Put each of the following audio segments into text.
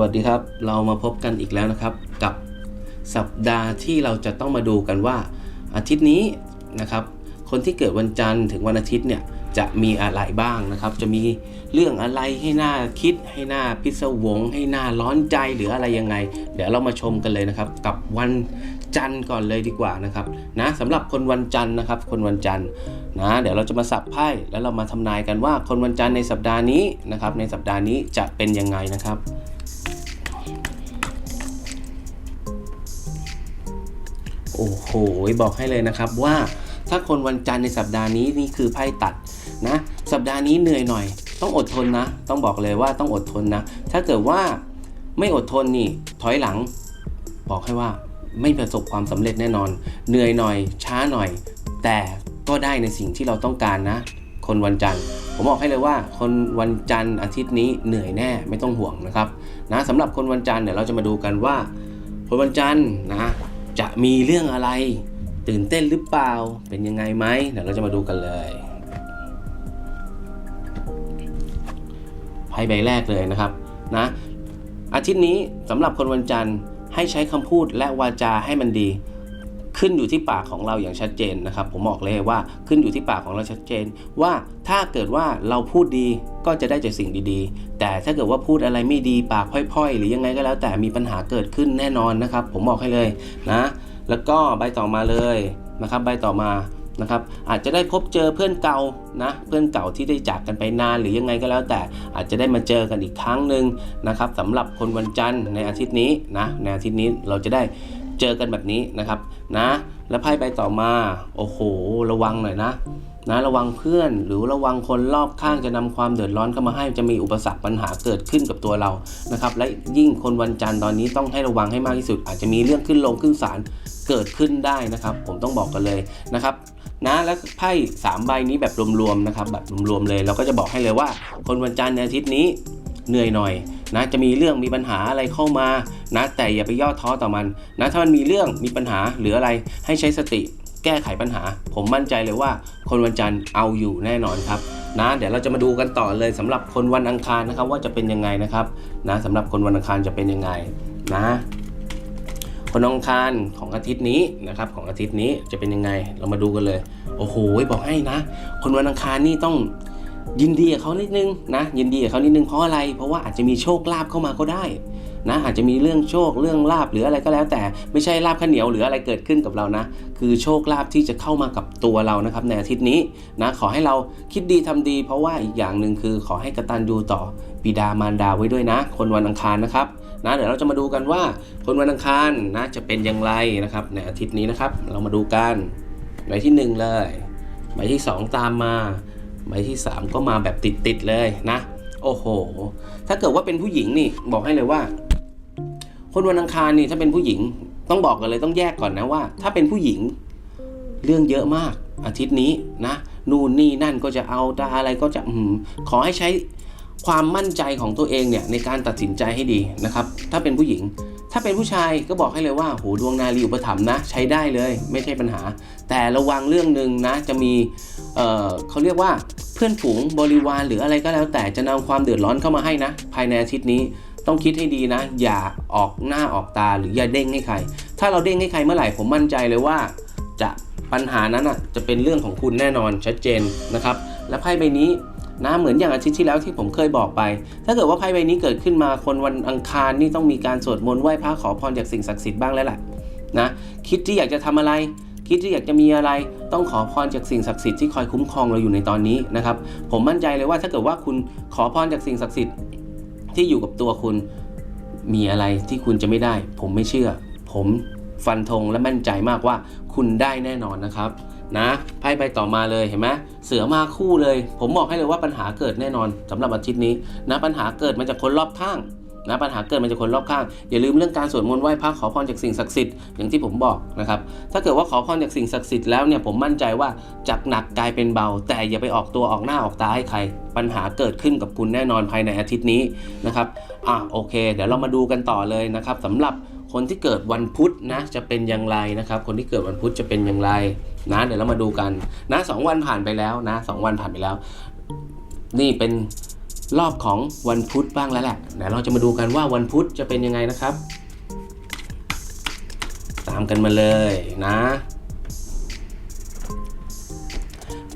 วัสดีครับ เรามาพบกันอีกแล้วนะครับ กับสัปดาห์ที่เราจะต้องมาดูกันว่า อาทิตย์นี้นะครับ คนที่เกิดวันจันทร์ถึงวันอาทิตย์เนี่ยจะมีอะไรบ้างนะครับ จะมีเรื่องอะไรให้หน่าคิดให้หน่าพิศวง ให้หน่าร้อนใจหรืออะไรยังไง เดี๋ยวเรามาชมกันเลยนะครับ กับวันจันทร์ก่อนเลยดีกว่านะครับนะสำหรับคนวันจันทร์นะครับ คนวันจันทร์นะเดี๋ยวเราจะมาสับไพ่แล้วเรามาทำนายกันว่าคนวันจันทร์ในสัปดาห์นี้นะครับ ในสัปดาห์นี้จะเป็นยังไงนะครับ โอ้โห บอกให้เลยนะครับว่าถ้าคนวันจันทร์ในสัปดาห์นี้นี่คือไพ่ตัดนะ สัปดาห์นี้เหนื่อยหน่อย ต้องอดทนนะ ต้องบอกเลยว่าต้องอดทนนะ ถ้าเกิดว่าไม่อดทนนี่ถอยหลัง บอกให้ว่าไม่ประสบความสำเร็จแน่นอน เหนื่อยหน่อย ช้าหน่อย แต่ก็ได้ในสิ่งที่เราต้องการนะ คนวันจันทร์ ผมบอกให้เลยว่า คนวันจันทร์อาทิตย์นี้เหนื่อยแน่ไม่ต้องห่วงนะครับนะสำหรับคนวันจันทร์เดี๋ยวเราจะมาดูกันว่าคนวันจันทร์นะ จะมีเรื่องอะไร ตื่นเต้นหรือเปล่าเป็นยังไงไหมเดี๋ยวเราจะมาดูกันเลยไพ่ใบแรกเลยนะครับนะอาทิตย์นี้สำหรับคนวันจันทร์ให้ใช้คำพูดและวาจาให้มันดี ขึ้นอยู่ที่ปากของเราอย่างชัดเจนนะครับ ผมบอกเลยว่าขึ้นอยู่ที่ปากของเราชัดเจน ว่าถ้าเกิดว่าเราพูดดีก็จะได้จากสิ่งดีๆ แต่ถ้าเกิดว่าพูดอะไรไม่ดีปากพ่อยๆ หรือยังไงก็แล้วแต่มีปัญหาเกิดขึ้นแน่นอนนะครับ ผมบอกให้เลยนะแล้วก็ใบต่อมาเลยนะครับใบต่อมานะครับอาจจะได้พบเจอเพื่อนเก่านะเพื่อนเก่าที่ได้จากกันไปนานหรือยังไงก็แล้วแต่อาจจะได้มาเจอกันอีกครั้งหนึ่งนะครับสำหรับคนวันจันทร์ในอาทิตย์นี้นะในอาทิตย์นี้เราจะได้ เจอกันแบบนี้นะครับนะ แล้วไพ่ใบต่อมาโอ้โห ระวังหน่อยนะนะระวังเพื่อนหรือระวังคนรอบข้างจะนำความเดือดร้อนเข้ามาให้จะมีอุปสรรคปัญหาเกิดขึ้นกับตัวเรานะครับ และยิ่งคนวันจันทร์ตอนนี้ต้องให้ระวังให้มากที่สุด อาจจะมีเรื่องขึ้นลงขึ้นศาลเกิดขึ้นได้นะครับ ผมต้องบอกกันเลยนะครับนะแล้วไพ่สามใบนี้แบบรวมๆนะครับแบบรวมๆเลย เราก็จะบอกให้เลยว่า คนวันจันทร์ในอาทิตย์นี้ เหนื่อยหน่อยนะจะมีเรื่องมีปัญหาอะไรเข้ามานะแต่อย่าไปย่อท้อต่อมันนะถ้ามันมีเรื่องมีปัญหาหรืออะไรให้ใช้สติแก้ไขปัญหา ผมมั่นใจเลยว่าคนวันจันทร์เอาอยู่แน่นอนครับนะเดี๋ยวเราจะมาดูกันต่อเลยสำหรับคนวันอังคารนะครับว่าจะเป็นยังไงนะครับนะสำหรับคนวันอังคารจะเป็นยังไงนะคนอังคารของอาทิตย์นี้นะครับของอาทิตย์นี้จะเป็นยังไงเรามาดูกันเลย โอ้โหบอกให้นะ คนวันอังคารนี่ต้อง ยินดีกับเขานิดนึงนะยินดีกับเขานิดนึงเพราะอะไร เพราะว่าอาจจะมีโชคลาภเข้ามาก็ได้นะอาจจะมีเรื่องโชคเรื่องลาบหรืออะไรก็แล้ว แต่ไม่ใช่ลาบข้าวเหนียวหรืออะไรเกิดขึ้นกับเรานะ คือโชคลาภที่จะเข้ามากับตัวเรานะครับในอาทิตย์นี้นะขอให้เราคิดดีทำดี เพราะว่าอีกอย่างหนึ่งคือขอให้กตัญญูต่อบิดามารดาไว้ด้วยนะ คนวันอังคารนะครับนะเดี๋ยวเราจะมาดูกันว่าคนวันอังคารนะจะเป็นอย่างไรนะครับในอาทิตย์นี้นะครับ เรามาดูกันใบที่หนึ่งเลยใบที่สองตามมา ใบที่สามก็มาแบบติดๆเลยนะ โอ้โห ถ้าเกิดว่าเป็นผู้หญิงนี่บอกให้เลยว่า คนวันอังคารนี่ถ้าเป็นผู้หญิงต้องบอกกันเลยต้องแยกก่อนนะว่า ถ้าเป็นผู้หญิงเรื่องเยอะมากอาทิตย์นี้นะนู่นนี่นั่นก็จะเอาตาอะไรก็จะอขอให้ใช้ความมั่นใจของตัวเองเนี่ยในการตัดสินใจให้ดีนะครับ ถ้าเป็นผู้หญิง ถ้าเป็นผู้ชายก็บอกให้เลยว่าโหดวงนารีอุปถัมภ์นะ ใช้ได้เลยไม่ใช่ปัญหา แต่ระวังเรื่องหนึ่งนะ จะมีเอ่อเขาเรียกว่าเพื่อนฝูงบริวารหรืออะไรก็แล้ว แต่จะนำความเดือดร้อนเข้ามาให้นะ ภายในอาทิตย์นี้ต้องคิดให้ดีนะ อย่าออกหน้าออกตาหรืออย่าเด้งให้ใคร ถ้าเราเด้งให้ใครเมื่อไหร่ผมมั่นใจเลยว่า จะปัญหานั้นอะจะเป็นเรื่องของคุณแน่นอนชัดเจนนะครับ และไพ่ใบนี้ นะเหมือนอย่างอาทิตย์ที่แล้วที่ผมเคยบอกไป ถ้าเกิดว่าไพ่ใบนี้เกิดขึ้นมาคนวันอังคารนี่ต้องมีการสวดมนต์ไหว้พระขอพรจากสิ่งศักดิ์สิทธิ์บ้างแล้วแหละนะคิดที่อยากจะทำอะไร คิดที่อยากจะมีอะไร ต้องขอพรจากสิ่งศักดิ์สิทธิ์ที่คอยคุ้มครองเราอยู่ในตอนนี้นะครับผมมั่นใจเลยว่าถ้าเกิดว่าคุณขอพรจากสิ่งศักดิ์สิทธิ์ที่อยู่กับตัวคุณมีอะไรที่คุณจะไม่ได้ ผมไม่เชื่อ ผมฟันธงและมั่นใจมากว่าคุณได้แน่นอนนะครับ นะไพ่ใบต่อมาเลยเห็นไหมเสือมาคู่เลย ผมบอกให้เลยว่าปัญหาเกิดแน่นอนสำหรับอาทิตย์นี้นะปัญหาเกิดมาจากคนรอบข้างนะปัญหาเกิดมาจากคนรอบข้าง อย่าลืมเรื่องการสวดมนต์ไหว้พระขอพรจากสิ่งศักดิ์สิทธิ์อย่างที่ผมบอกนะครับถ้าเกิดว่าขอพรจากสิ่งศักดิ์สิทธิ์แล้วเนี่ยผมมั่นใจว่าจากหนักกลายเป็นเบา แต่อย่าไปออกตัวออกหน้าออกตาให้ใคร ปัญหาเกิดขึ้นกับคุณแน่นอนภายในอาทิตย์นี้นะครับอะโอเค เดี๋ยวเรามาดูกันต่อเลยนะครับสำหรับคนที่เกิดวันพุธนะจะเป็นอย่างไรนะครับ คนที่เกิดวันพุธจะเป็นอย่างไร นะเดี๋ยวเรามาดูกันนะสองวันผ่านไปแล้วนะสองวันผ่านไปแล้ว นี่เป็นรอบของวันพุธบ้างแล้วแหละเดี๋ยวเราจะมาดูกันว่าวันพุธจะเป็นยังไงนะครับ ตามกันมาเลยนะ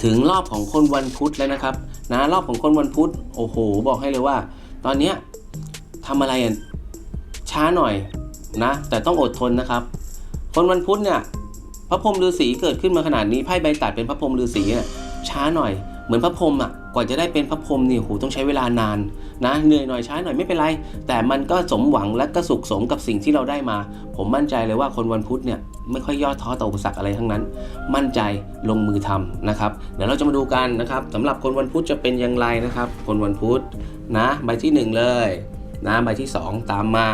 ถึงรอบของคนวันพุธแล้วนะครับ นะรอบของคนวันพุธโอ้โห บอกให้เลยว่า ตอนเนี้ยทำอะไรอะช้าหน่อยนะ แต่ต้องอดทนนะครับ คนวันพุธเนี่ย พระพรหมฤาษีเกิดขึ้นมาขนาดนี้ไพ่ใบตัดเป็นพระพรหมฤาษีเนี่ยช้าหน่อย เหมือนพระพรหมอะกว่าจะได้เป็นพระพรหมนี่โหต้องใช้เวลานานนะเหนื่อยหน่อยช้าหน่อยไม่เป็นไร แต่มันก็สมหวังและก็สุขสมกับสิ่งที่เราได้มา ผมมั่นใจเลยว่าคนวันพุธเนี่ยไม่ค่อยย่อท้อต่ออุปสรรคอะไรทั้งนั้น มั่นใจลงมือทำนะครับเดี๋ยวเราจะมาดูกันนะครับสำหรับคนวันพุธจะเป็นอย่างไรนะครับ คนวันพุธนะใบที่หนึ่งเลยนะใบที่สองตามมา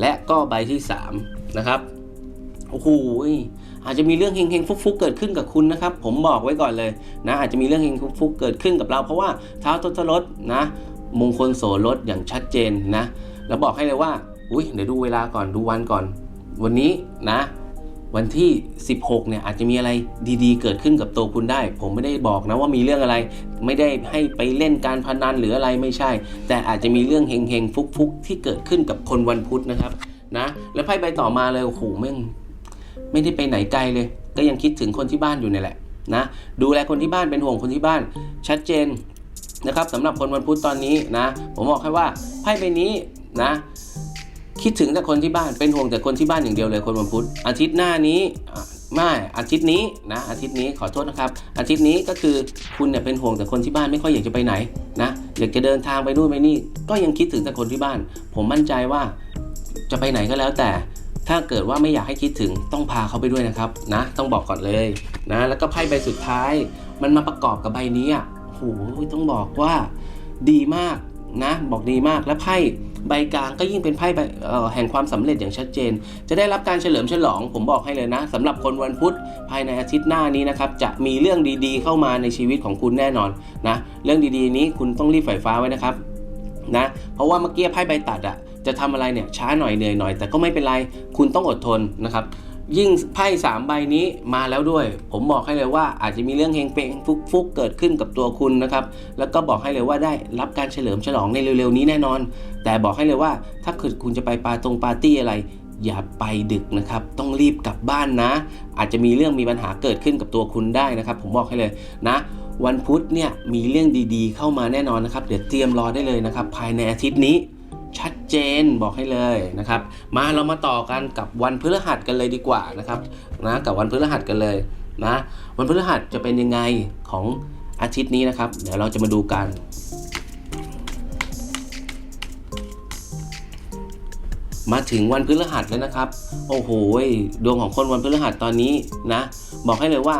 และก็ใบที่สามนะครับโอ้โห อาจจะมีเรื่องเฮงๆฟุกๆเกิดขึ้นกับคุณนะครับ ผมบอกไว้ก่อนเลยนะอาจจะมีเรื่องเฮงๆฟุกๆเกิดขึ้นกับเรา เพราะว่าเท้าทศรถนะมงคลโสรถอย่างชัดเจนนะแล้วบอกให้เลยว่าอุ้ยเดี๋ยวดูเวลาก่อนดูวันก่อน วันนี้นะวันที่ 16 เนี่ยอาจจะมีอะไรดีๆ เกิดขึ้นกับตัวคุณได้ ผมไม่ได้บอกนะว่ามีเรื่องอะไร ไม่ได้ให้ไปเล่นการพนันหรืออะไรไม่ใช่ แต่อาจจะมีเรื่องเฮงๆฟุกๆ ที่เกิดขึ้นกับคนวันพุธนะครับนะ แล้วไพ่ใบต่อมาเลยโอ้โหแม่ง ไม่ได้ไปไหนไกลเลย ก็ยังคิดถึงคนที่บ้านอยู่นี่แหละนะดูแลคนที่บ้านเป็นห่วงคนที่บ้าน ชัดเจนนะครับสำหรับคนวันพุธตอนนี้นะ ผมบอกให้ว่าไพ่ใบนี้นะ คิดถึงแต่คนที่บ้านเป็นห่วงแต่คนที่บ้านอย่างเดียวเลยคนวันพุธอาทิตย์หน้านี้ไม่อาทิตย์นี้นะอาทิตย์นี้ขอโทษนะครับ อาทิตย์นี้ก็คือคุณเนี่ยเป็นห่วงแต่คนที่บ้านไม่ค่อยอยากจะไปไหนนะอยากจะเดินทางไปนู่นไปนี่ ก็ยังคิดถึงแต่คนที่บ้าน ผมมั่นใจว่าจะไปไหนก็แล้วแต่ ถ้าเกิดว่าไม่อยากให้คิดถึงต้องพาเขาไปด้วยนะครับนะ ต้องบอกก่อนเลยนะ แล้วก็ไพ่ใบสุดท้าย มันมาประกอบกับใบนี้อะโหต้องบอกว่าดีมากนะ บอกดีมากและไพ่ใบกลางก็ยิ่งเป็นไพ่ใบแห่งความสำเร็จอย่างชัดเจน จะได้รับการเฉลิมฉลอง ผมบอกให้เลยนะสำหรับคนวันพุธภายในอาทิตย์หน้านี้นะครับ จะมีเรื่องดีๆ เข้ามาในชีวิตของคุณแน่นอนนะ เรื่องดีๆนี้คุณต้องรีบไฟฟ้าไว้นะครับนะ เพราะว่าเมื่อกี้ไพ่ใบตัดอะ จะทำอะไรเนี่ยช้าหน่อยเหนื่อยหน่อย แต่ก็ไม่เป็นไร คุณต้องอดทนนะครับยิ่งไพ่สามใบนี้มาแล้วด้วย ผมบอกให้เลยว่าอาจจะมีเรื่องเฮงเปงฟุกฟุกๆเกิดขึ้นกับตัวคุณนะครับ แล้วก็บอกให้เลยว่าได้รับการเฉลิมฉลองในเร็วๆนี้แน่นอน แต่บอกให้เลยว่าถ้าเกิดคุณจะไปปาตรงปาร์ตี้อะไร อย่าไปดึกนะครับ ต้องรีบกลับบ้านนะ อาจจะมีเรื่องมีปัญหาเกิดขึ้นกับตัวคุณได้นะครับ ผมบอกให้เลยนะวันพุธเนี่ยมีเรื่องดีๆ เข้ามาแน่นอนนะครับ เดี๋ยวเตรียมรอได้เลยนะครับ ภายในอาทิตย์นี้ ชัดเจนบอกให้เลยนะครับ มาเรามาต่อกันกับวันพฤหัสกันเลยดีกว่านะครับนะกับวันพฤหัสกันเลยนะวันพฤหัสจะเป็นยังไงของอาทิตย์นี้นะครับ เดี๋ยวเราจะมาดูกันมาถึงวันพฤหัสแล้วนะครับ โอ้โหดวงของคนวันพฤหัสตอนนี้นะ บอกให้เลยว่า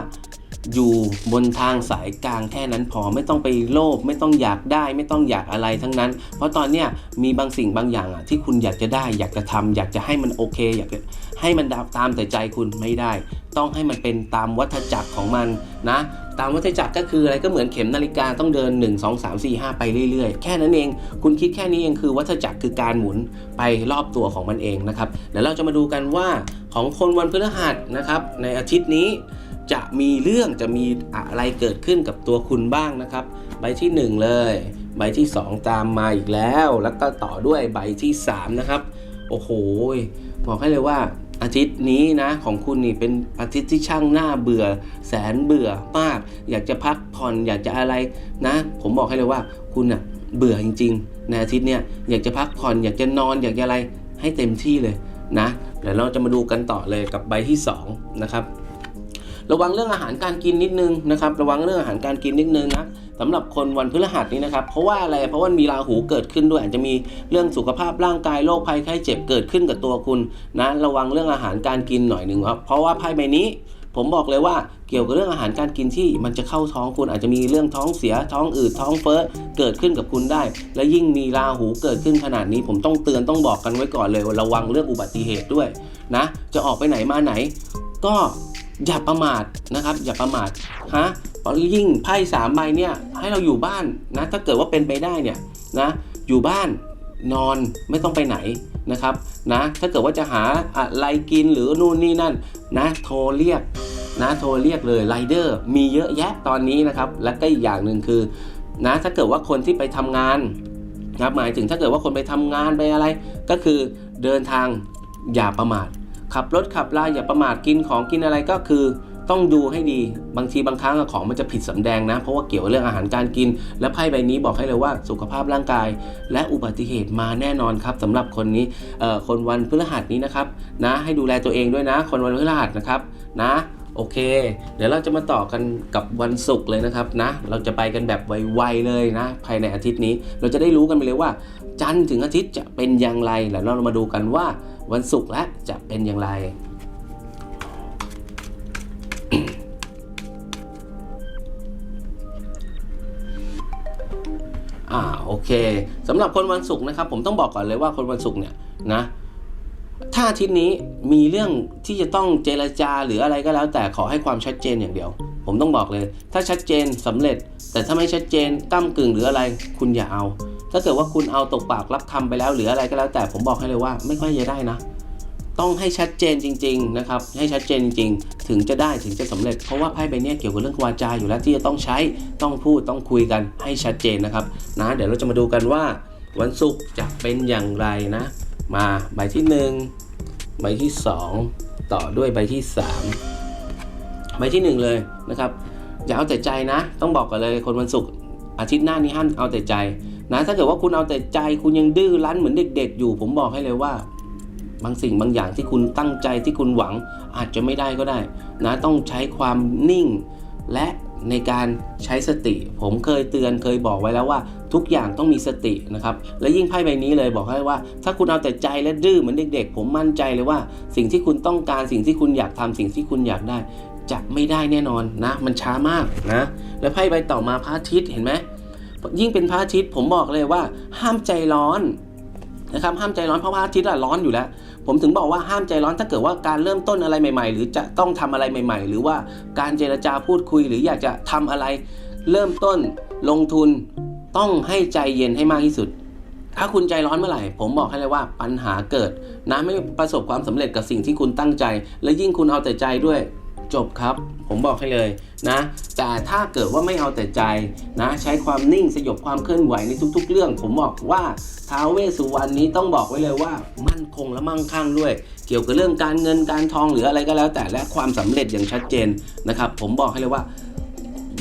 อยู่บนทางสายกลางแค่นั้นพอไม่ต้องไปโลภไม่ต้องอยากได้ไม่ต้องอยากอะไรทั้งนั้น เพราะตอนเนี้ยมีบางสิ่งบางอย่างอะที่คุณอยากจะได้อยากจะทำอยากจะให้มันโอเค อยากจะให้มันตามแต่ใจคุณไม่ได้ ต้องให้มันเป็นตามวัฏจักรของมันนะตามวัฏจักรก็คืออะไรก็เหมือนเข็มนาฬิกาต้องเดิน 1 2 3 4 5 ไปเรื่อยๆ แค่นั้นเอง คุณคิดแค่นี้เองคือวัฏจักรคือการหมุนไปรอบตัวของมันเองนะครับเดี๋ยวเราจะมาดูกันว่าของคนวันพฤหัสนะครับในอาทิตย์นี้ จะมีเรื่องจะมีอะไรเกิดขึ้นกับตัวคุณบ้างนะครับ ใบที่ 1 เลย ใบที่ 2 ตามมาอีกแล้ว แล้วก็ต่อด้วยใบที่ 3 นะครับ โอ้โหบอกให้เลยว่าอาทิตย์นี้นะของคุณนี่เป็นอาทิตย์ที่ช่างหน้าเบื่อ แสนเบื่อมาก อยากจะพักผ่อนอยากจะอะไรนะ ผมบอกให้เลยว่าคุณอะเบื่อจริงๆในอาทิตย์เนี้ยอยากจะพักผ่อนอยากจะนอนอยากจะอะไรให้เต็มที่เลยนะเดี๋ยวเราจะมาดูกันต่อเลยกับใบที่สองนะครับ ระวังเรื่องอาหารการกินนิดนึงนะครับ ระวังเรื่องอาหารการกินนิดนึงนะสำหรับคนวันพฤหัสนี้นะครับ เพราะว่าอะไร เพราะว่ามีราหูเกิดขึ้นด้วย อาจจะมีเรื่องสุขภาพร่างกายโรคภัยไข้เจ็บเกิดขึ้นกับตัวคุณนะ ระวังเรื่องอาหารการกินหน่อยหนึ่งครับ เพราะว่าไพ่ใบนี้ผมบอกเลยว่าเกี่ยวกับเรื่องอาหารการกินที่มันจะเข้าท้องคุณอาจจะมีเรื่องท้องเสียท้องอืดท้องเฟ้อเกิดขึ้นกับคุณได้ และยิ่งมีราหูเกิดขึ้นขนาดนี้ ผมต้องเตือนต้องบอกกันไว้ก่อนเลยระวังเรื่องอุบัติเหตุด้วยนะ จะออกไปไหนมาไหน ก็ อย่าประมาทนะครับ อย่าประมาทฮะเรายิ่งไพ่สามใบเนี่ยให้เราอยู่บ้านนะถ้าเกิดว่าเป็นไปได้เนี่ยนะอยู่บ้านนอนไม่ต้องไปไหนนะครับนะถ้าเกิดว่าจะหาอะไรกินหรือนู่นนี่นั่นนะโทรเรียกนะโทรเรียกเลยไรเดอร์มีเยอะแยะตอนนี้นะครับ และก็อีกอย่างหนึ่งคือนะถ้าเกิดว่าคนที่ไปทำงานนะหมายถึงถ้าเกิดว่าคนไปทำงานไปอะไร ก็คือเดินทางอย่าประมาท ขับรถขับลาอย่าประมาทกินของกินอะไรก็คือต้องดูให้ดีบางทีบางครั้งของมันจะผิดสำแดงนะ เพราะว่าเกี่ยวกับเรื่องอาหารการกิน และไพ่ใบนี้บอกให้เลยว่าสุขภาพร่างกาย และอุบัติเหตุมาแน่นอนครับสำหรับคนนี้คนวันพฤหัสนี้นะครับนะให้ดูแลตัวเองด้วยนะ คนวันพฤหัสนะครับนะโอเค เดี๋ยวเราจะมาต่อกันกับวันศุกร์เลยนะครับนะ เราจะไปกันแบบไวๆเลยนะ ภายในอาทิตย์นี้ เราจะได้รู้กันไปเลยว่า จันทร์ถึงอาทิตย์จะเป็นอย่างไรแล้วเรามาดูกันว่า วันศุกร์และจะเป็นอย่างไร อ่าโอเคสำหรับคนวันศุกร์นะครับ ผมต้องบอกก่อนเลยว่าคนวันศุกร์เนี่ยนะถ้าอาทิตย์นี้มีเรื่องที่จะต้องเจรจาหรืออะไรก็แล้ว แต่ขอให้ความชัดเจนอย่างเดียว ผมต้องบอกเลย ถ้าชัดเจนสำเร็จ แต่ถ้าไม่ชัดเจนก้ากึ่งหรืออะไร คุณอย่าเอา ถ้าเกิดว่าคุณเอาตกปากรับคำไปแล้วหรืออะไรก็แล้วแต่ผมบอกให้เลยว่าไม่ค่อยจะได้นะ ต้องให้ชัดเจนจริง ๆนะครับ ให้ชัดเจนจริงๆถึงจะได้ถึงจะสำเร็จ เพราะว่าไพ่ใบนี้เกี่ยวกับเรื่องวาจาอยู่แล้วที่จะต้องใช้ต้องพูดต้องคุยกันให้ชัดเจนนะครับนะเดี๋ยวเราจะมาดูกันว่า วันศุกร์จะเป็นอย่างไรนะ มาใบที่หนึ่งใบที่ 2 ต่อด้วยใบที่ 3 ใบที่ 1 เลยนะครับอย่าเอาแต่ใจนะ ต้องบอกกันเลยคนวันศุกร์อาทิตย์หน้านี้ห้ามเอาแต่ใจ นะถ้าเกิดว่าคุณเอาแต่ใจคุณยังดื้อรั้นเหมือนเด็ก ๆ อยู่ ผมบอกให้เลยว่า บางสิ่งบางอย่างที่คุณตั้งใจที่คุณหวังอาจจะไม่ได้ก็ได้ นะต้องใช้ความนิ่ง และในการใช้สติ ผมเคยเตือนเคยบอกไว้แล้วว่า ทุกอย่างต้องมีสตินะครับ และยิ่งไพ่ใบนี้เลยบอกให้ว่า ถ้าคุณเอาแต่ใจและดื้อเหมือนเด็ก ๆ ผมมั่นใจเลยว่า สิ่งที่คุณต้องการสิ่งที่คุณอยากทำสิ่งที่คุณอยากได้จะไม่ได้แน่นอนนะ มันช้ามากนะ และไพ่ใบต่อมาพระอาทิตย์เห็นไหม ยิ่งเป็นพระอาทิตย์ผมบอกเลยว่า ห้ามใจร้อนนะครับ ห้ามใจร้อนเพราะว่าพระอาทิตย์อะร้อนอยู่แล้ว ผมถึงบอกว่าห้ามใจร้อนถ้าเกิดว่าการเริ่มต้นอะไรใหม่ ๆ หรือจะต้องทำอะไรใหม่ ๆ หรือว่าการเจรจาพูดคุยหรืออยากจะทำอะไร เริ่มต้นลงทุนต้องให้ใจเย็นให้มากที่สุด ถ้าคุณใจร้อนเมื่อไหร่ ผมบอกให้เลยว่าปัญหาเกิดนะไม่ประสบความสำเร็จกับสิ่งที่คุณตั้งใจ และยิ่งคุณเอาแต่ใจด้วย จบครับ ผมบอกให้เลยนะ แต่ถ้าเกิดว่าไม่เอาแต่ใจนะใช้ความนิ่งสยบความเคลื่อนไหวในทุก ๆ เรื่อง ผมบอกว่าท้าวเวสสุวรรณนี้ต้องบอกไว้เลยว่ามั่นคงและมั่งคั่งด้วย เกี่ยวกับเรื่องการเงินการทองหรืออะไรก็แล้ว แต่และความสำเร็จอย่างชัดเจนนะครับ ผมบอกให้เลยว่า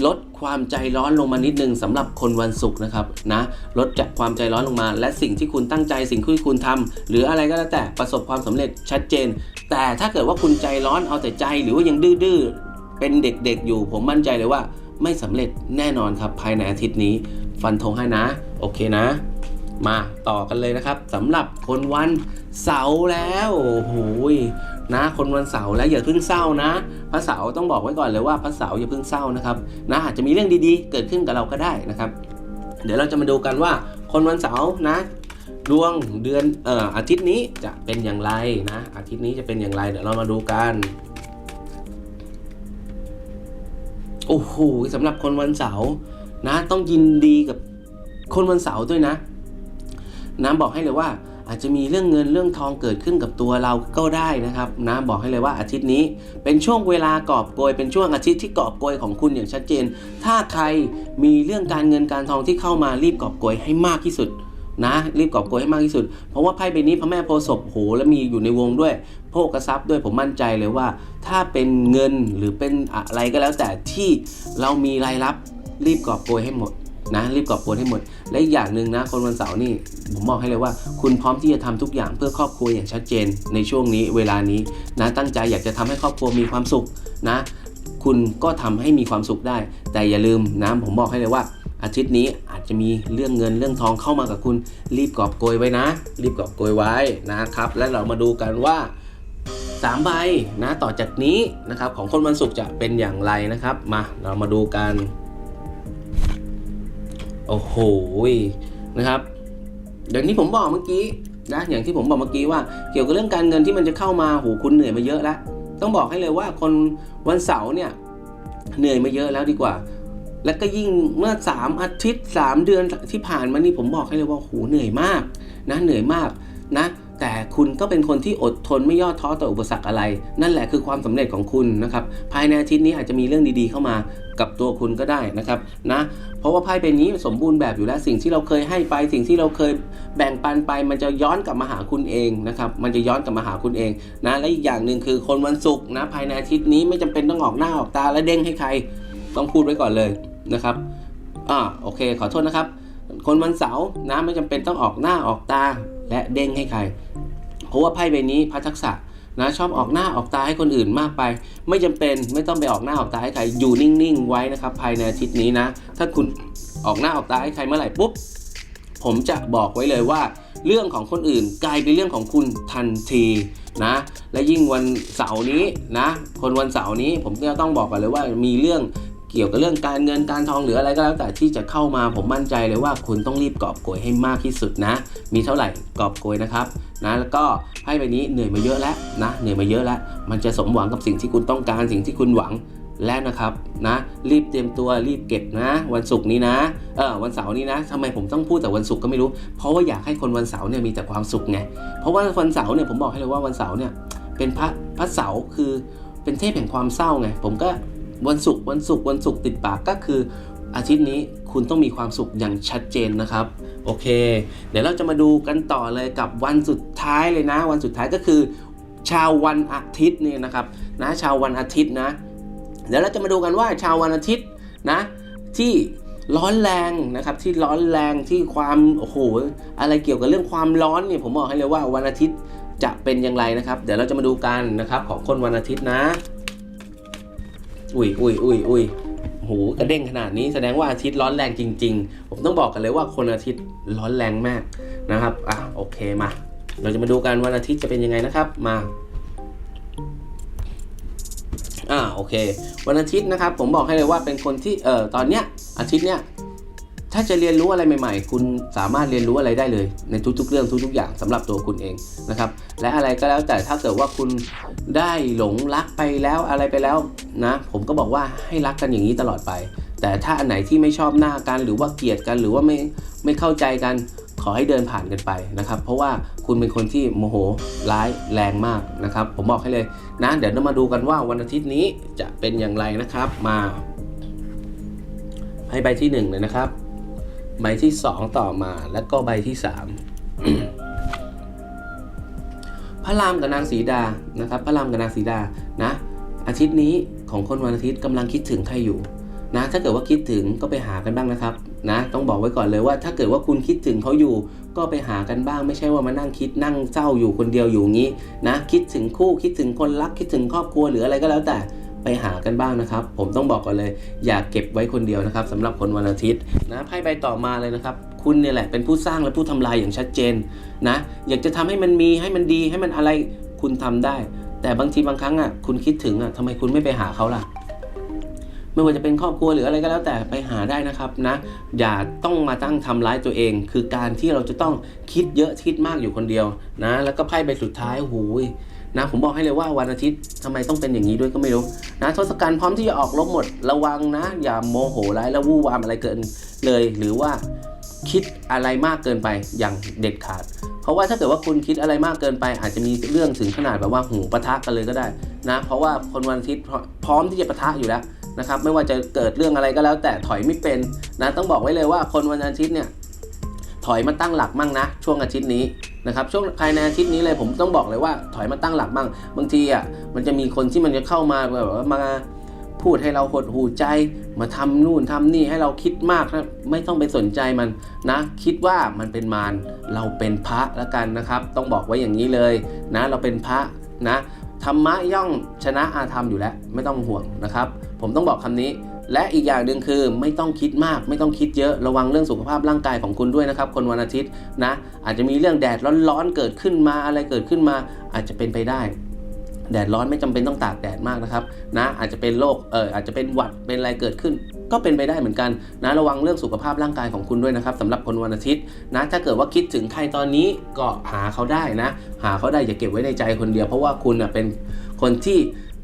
ลดความใจร้อนลงมานิดนึงสำหรับคนวันศุกร์นะครับนะลดจากความใจร้อนลงมา และสิ่งที่คุณตั้งใจสิ่งที่คุณทำหรืออะไรก็แล้วแต่ประสบความสำเร็จชัดเจน แต่ถ้าเกิดว่าคุณใจร้อนเอาแต่ใจหรือว่ายังดื้อๆเป็นเด็กๆอยู่ ผมมั่นใจเลยว่า ไม่สำเร็จแน่นอนครับ ภายในอาทิตย์นี้ ฟันธงให้นะ โอเคนะ มาต่อกันเลยนะครับสำหรับคนวันเสาร์แล้วโอ้โหย นะ คนวันเสาร์แล้วอย่าเพิ่งเศร้านะ พระเสาร์ต้องบอกไว้ก่อนเลยว่าพระเสาร์อย่าเพิ่งเศร้านะครับนะอาจจะมีเรื่องดีๆ เกิดขึ้นกับเราก็ได้นะครับ เดี๋ยวเราจะมาดูกันว่าคนวันเสาร์นะดวงเดือนเอ่ออาทิตย์นี้จะเป็นอย่างไรนะ อาทิตย์นี้จะเป็นอย่างไร เดี๋ยวเรามาดูกันโอ้โหสำหรับคนวันเสาร์นะ ต้องยินดีกับคนวันเสาร์ด้วยนะน้ำบอกให้เลยว่า อาจจะมีเรื่องเงินเรื่องทองเกิดขึ้นกับตัวเราก็ได้นะครับนะบอกให้เลยว่าอาทิตย์นี้เป็นช่วงเวลากอบโกย เป็นช่วงอาทิตย์ที่กอบโกยของคุณอย่างชัดเจน ถ้าใครมีเรื่องการเงินการทองที่เข้ามารีบกอบโกยให้มากที่สุดนะรีบกอบโกยให้มากที่สุด เพราะว่าไพ่ใบนี้พระแม่โพศพโหและมีอยู่ในวงด้วยโภกทรัพย์ด้วยผมมั่นใจเลยว่า ถ้าเป็นเงินหรือเป็นอะไรก็แล้วแต่ที่เรามีรายรับรีบกอบโกยให้หมด นะรีบกอบโกยให้หมด และอีกอย่างหนึ่งนะคนวันเสาร์นี่ผมบอกให้เลยว่า คุณพร้อมที่จะทำทุกอย่างเพื่อครอบครัวอย่างชัดเจน ในช่วงนี้เวลานี้นะตั้งใจอยากจะทำให้ครอบครัวมีความสุขนะ คุณก็ทำให้มีความสุขได้ แต่อย่าลืมนะผมบอกให้เลยว่าอาทิตย์นี้อาจจะมีเรื่องเงินเรื่องทองเข้ามากับคุณ รีบกอบโกยไว้นะ รีบกอบโกยไว้นะครับ และเรามาดูกันว่า3ใบนะต่อจากนี้นะครับของคนวันศุกร์จะเป็นอย่างไรนะครับ มาเรามาดูกัน โอ้โหนะครับ อย่างที่ผมบอกเมื่อกี้นะอย่างที่ผมบอกเมื่อกี้ว่าเกี่ยวกับเรื่องการเงินที่มันจะเข้ามาหูคุณเหนื่อยมาเยอะแล้วต้องบอกให้เลยว่าคนวันเสาร์เนี่ยเหนื่อยมาเยอะแล้วดีกว่า แล้วก็ยิ่งเมื่อ 3 อาทิตย์ 3 เดือนที่ผ่านมานี่ผมบอกให้เลยว่าหูเหนื่อยมากนะเหนื่อยมากนะ แต่คุณก็เป็นคนที่อดทนไม่ย่อท้อต่ออุปสรรคอะไร นั่นแหละคือความสำเร็จของคุณนะครับภายในอาทิตย์นี้อาจจะมีเรื่องดีๆเข้ามากับตัวคุณก็ได้นะครับนะเพราะว่าไพ่ใบนี้สมบูรณ์แบบอยู่แล้วสิ่งที่เราเคยให้ไป สิ่งที่เราเคยแบ่งปันไป มันจะย้อนกลับมาหาคุณเองนะครับมันจะย้อนกลับมาหาคุณเองนะและอีกอย่างหนึ่งคือคนวันศุกร์นะภายในอาทิตย์นี้ไม่จำเป็นต้องออกหน้าออกตาและเด้งให้ใครต้องพูดไว้ก่อนเลยนะครับอ่าโอเคขอโทษนะครับ คนวันเสาร์นะไม่จำเป็นต้องออกหน้าออกตา และเด้งให้ใคร เพราะว่าไพ่ใบนี้พระทักษะนะชอบออกหน้าออกตาให้คนอื่นมากไป ไม่จำเป็นไม่ต้องไปออกหน้าออกตาให้ใครอยู่นิ่งๆไว้นะครับภายในอาทิตย์นี้นะ ถ้าคุณออกหน้าออกตาให้ใครเมื่อไหร่ปุ๊บผมจะบอกไว้เลยว่า เรื่องของคนอื่นกลายเป็นเรื่องของคุณทันทีนะและยิ่งวันเสาร์นี้นะคนวันเสาร์นี้ผมก็ต้องบอกก่อนเลยว่ามีเรื่อง เกี่ยวกับเรื่องการเงินการทองหรืออะไรก็แล้วแต่ที่จะเข้ามาผมมั่นใจเลยว่าคุณต้องรีบกอบโกยให้มากที่สุดนะ มีเท่าไหร่กอบโกยนะครับนะแล้วก็ไพ่ใบนี้เหนื่อยมาเยอะแล้วนะเหนื่อยมาเยอะแล้ว มันจะสมหวังกับสิ่งที่คุณต้องการสิ่งที่คุณหวังและนะครับนะรีบเตรียมตัวรีบเก็บนะ วันศุกร์นี้นะเออวันเสาร์นี้นะทำไมผมต้องพูดแต่วันศุกร์ก็ไม่รู้ เพราะว่าอยากให้คนวันเสาร์เนี่ยมีแต่ความสุขไงเพราะว่าวันเสาร์เนี่ยผมบอกให้เลยว่าวันเสาร์เนี่ยเป็นพระพระเสาร์คือเป็นเทพแห่งความเศร้าไงผมก็ วันศุกร์วันศุกร์วันศุกร์ติดปากก็คือ อาทิตย์นี้คุณต้องมีความสุขอย่างชัดเจนนะครับ โอเค เดี๋ยวเราจะมาดูกันต่อเลยกับวันสุดท้ายเลยนะ วันสุดท้ายก็คือ ชาววันอาทิตย์นี่นะครับนะชาววันอาทิตย์นะ เดี๋ยวเราจะมาดูกันว่าชาววันอาทิตย์นะที่ร้อนแรงนะครับที่ร้อนแรงที่ความโอ้โหอะไรเกี่ยวกับเรื่องความร้อนเนี่ยผมบอกให้เลยว่าวันอาทิตย์จะเป็นอย่างไรนะครับ เดี๋ยวเราจะมาดูกันนะครับของคนวันอาทิตย์นะ อุ้ยอุ้ยอุ้ยอุ้ยโหกระเด้งขนาดนี้แสดงว่าอาทิตย์ร้อนแรงจริง ๆ ผมต้องบอกกันเลยว่าคนอาทิตย์ร้อนแรงมากนะครับอะโอเคมา เราจะมาดูกันวันอาทิตย์จะเป็นยังไงนะครับมาอ่าโอเค วันอาทิตย์นะครับ ผมบอกให้เลยว่าเป็นคนที่เอ่อตอนเนี้ยอาทิตย์เนี้ย ถ้าจะเรียนรู้อะไรใหม่ๆ คุณสามารถเรียนรู้อะไรได้เลย ในทุกๆ เรื่องทุกๆ อย่างสำหรับตัวคุณเองนะครับ และอะไรก็แล้วแต่ถ้าเกิดว่าคุณได้หลงรักไปแล้วอะไรไปแล้วนะ ผมก็บอกว่าให้รักกันอย่างนี้ตลอดไป แต่ถ้าอันไหนที่ไม่ชอบหน้ากันหรือว่าเกลียดกันหรือว่าไม่ไม่เข้าใจกันขอให้เดินผ่านกันไปนะครับ เพราะว่าคุณเป็นคนที่โมโหร้ายแรงมากนะครับ ผมบอกให้เลยนะ เดี๋ยวเรามาดูกันว่าวันอาทิตย์นี้จะเป็นอย่างไรนะครับ มาให้ใบที่หนึ่งเลยนะครับ ใบที่สองต่อมาแล้วก็ใบที่สามพระรามกับนางสีดานะครับ พระรามกับนางสีดานะ อาทิตย์นี้ของคนวันอาทิตย์กำลังคิดถึงใครอยู่นะถ้าเกิดว่าคิดถึงก็ไปหากันบ้างนะครับนะต้องบอกไว้ก่อนเลยว่าถ้าเกิดว่าคุณคิดถึงเขาอยู่ก็ไปหากันบ้างไม่ใช่ว่ามานั่งคิดนั่งเศร้าอยู่คนเดียวอยู่งี้นะคิดถึงคู่คิดถึงคนรักคิดถึงครอบครัวหรืออะไรก็แล้วแต่ ไปหากันบ้างนะครับ ผมต้องบอกก่อนเลย อย่าเก็บไว้คนเดียวนะครับสำหรับคนวันอาทิตย์นะไพ่ใบต่อมาเลยนะครับ คุณเนี่ยแหละเป็นผู้สร้างและผู้ทำลายอย่างชัดเจนนะอยากจะทำให้มันมีให้มันดีให้มันอะไรคุณทำได้ แต่บางทีบางครั้งอะคุณคิดถึงอะทำไมคุณไม่ไปหาเขาล่ะไม่ว่าจะเป็นครอบครัวหรืออะไรก็แล้วแต่ไปหาได้นะครับนะอย่าต้องมาตั้งทำร้ายตัวเอง คือการที่เราจะต้องคิดเยอะคิดมากอยู่คนเดียวนะแล้วก็ไพ่ใบสุดท้ายโอ้โหย นะผมบอกให้เลยว่าวันอาทิตย์ทำไมต้องเป็นอย่างนี้ด้วยก็ไม่รู้นะทศกัณฐ์พร้อมที่จะออกรบหมดระวังนะ อย่าโมโหร้ายและวู่วามอะไรเกินเลย หรือว่าคิดอะไรมากเกินไปอย่างเด็ดขาด เพราะว่าถ้าเกิดว่าคุณคิดอะไรมากเกินไป อาจจะมีเรื่องถึงขนาดแบบว่าหูปะทะกันเลยก็ได้นะเพราะว่าคนวันอาทิตย์พร้อมที่จะปะทะอยู่แล้วนะครับไม่ว่าจะเกิดเรื่องอะไรก็แล้ว แต่ถอยไม่เป็นนะต้องบอกไว้เลยว่าคนวันอาทิตย์เนี่ยถอยมาตั้งหลักมั่งนะ ช่วงอาทิตย์นี้ นะครับช่วงภายในอาทิตย์นี้เลยผมต้องบอกเลยว่าถอยมาตั้งหลักมั่งบางทีอะมันจะมีคนที่มันจะเข้ามาแบบว่ามาพูดให้เราหดหูใจ มาทำนู่นทำนี่ให้เราคิดมากนะไม่ต้องไปสนใจมันนะ คิดว่ามันเป็นมารเราเป็นพระแล้วกันนะครับ ต้องบอกไว้อย่างนี้เลยนะ เราเป็นพระนะธรรมะย่อมชนะอาธรรมอยู่แล้ว ไม่ต้องห่วงนะครับ ผมต้องบอกคำนี้ และอีกอย่างหนึ่งคือไม่ต้องคิดมาก ไม่ต้องคิดเยอะระวังเรื่องสุขภาพร่างกายของคุณด้วยนะครับ คนวันอาทิตย์นะ อาจจะมีเรื่องแดดร้อนๆเกิดขึ้นมาอะไรเกิดขึ้นมา อาจจะเป็นไปได้แดดร้อนไม่จำเป็นต้องตากแดดมากนะครับนะอาจจะเป็นโรคเอออาจจะเป็นหวัดเป็นอะไรเกิดขึ้น ก็เป็นไปได้เหมือนกันนะระวังเรื่องสุขภาพร่างกายของคุณด้วยนะครับสำหรับคนวันอาทิตย์นะถ้าเกิดว่าคิดถึงใครตอนนี้ก็หาเขาได้นะ หาเขาได้อย่าเก็บไว้ในใจคนเดียว เพราะว่าคุณนะเป็นคนที่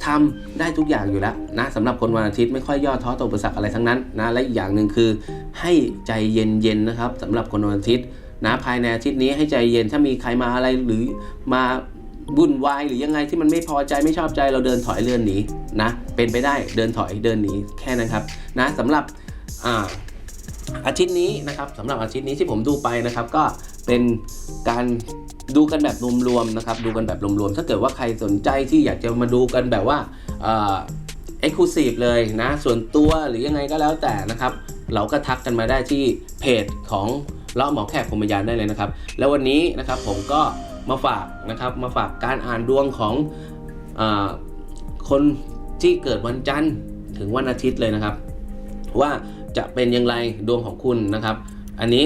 ทำได้ทุกอย่างอยู่แล้วนะสำหรับคนวันอาทิตย์ไม่ค่อยย่อท้อต่ออุปสรรคอะไรทั้งนั้นนะและอีกอย่างหนึ่งคือให้ใจเย็นๆนะครับสำหรับคนวันอาทิตย์นะภายในอาทิตย์นี้ให้ใจเย็นถ้ามีใครมาอะไรหรือมาวุ่นวายหรือยังไงที่มันไม่พอใจไม่ชอบใจเราเดินถอยเดินหนีนะเป็นไปได้เดินถอยเดินหนีแค่นั้นครับนะสำหรับอ่าอาทิตย์นี้นะครับสำหรับอาทิตย์นี้ที่ผมดูไปนะครับ ก็ เป็นการดูกันแบบรวมๆนะครับ ดูกันแบบรวมๆ ถ้าเกิดว่าใครสนใจที่อยากจะมาดูกันแบบว่าเอ็กซ์คลูซีฟเลยนะ ส่วนตัวหรือยังไงก็แล้วแต่นะครับ เราก็ทักกันมาได้ที่เพจของเลาะหมอแขกพรมยานได้เลยนะครับ แล้ววันนี้นะครับผมก็มาฝากนะครับมาฝากการอ่านดวงของอคนที่เกิดวันจันทร์ถึงวันอาทิตย์เลยนะครับ ว่าจะเป็นอย่างไรดวงของคุณนะครับ อันนี้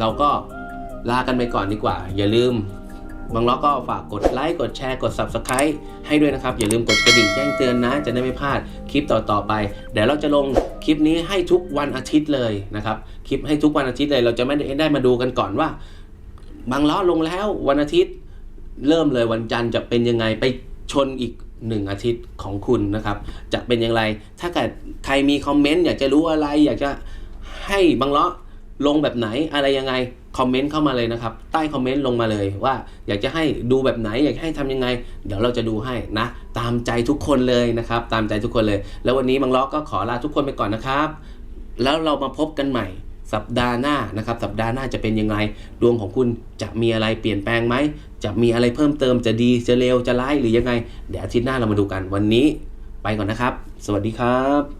เราก็ ลากันไปก่อนดีกว่า อย่าลืมบางล้อก็ฝากกดไลค์กดแชร์กด Subscribe ให้ด้วยนะครับ อย่าลืมกดกระดิ่งแจ้งเตือนนะ จะได้ไม่พลาดคลิปต่อๆไป เดี๋ยวเราจะลงคลิปนี้ให้ทุกวันอาทิตย์เลยนะครับ คลิปให้ทุกวันอาทิตย์เลยเราจะไม่ได้ได้มาดูกันก่อนว่า บางล้อลงแล้ววันอาทิตย์ เริ่มเลยวันจันทร์จะเป็นยังไงไปชนอีกหนึ่งอาทิตย์ของคุณนะครับ จะเป็นอย่างไร ถ้าเกิดใครมีคอมเมนต์อยากจะรู้อะไร อยากจะให้บางล้อลงแบบไหนอะไรยังไง คอมเมนต์เข้ามาเลยนะครับ ใต้คอมเมนต์ลงมาเลยว่า อยากจะให้ดูแบบไหน อยากให้ทำยังไง เดี๋ยวเราจะดูให้นะ ตามใจทุกคนเลยนะครับ ตามใจทุกคนเลย แล้ววันนี้บางล้อกก็ขอลาทุกคนไปก่อนนะครับ แล้วเรามาพบกันใหม่สัปดาห์หน้านะครับ สัปดาห์หน้าจะเป็นยังไง ดวงของคุณจะมีอะไรเปลี่ยนแปลงไหม จะมีอะไรเพิ่มเติมจะดีจะเลวจะร้ายหรือยังไง เดี๋ยวอาทิตย์หน้าเรามาดูกันวันนี้ ไปก่อนนะครับ สวัสดีครับ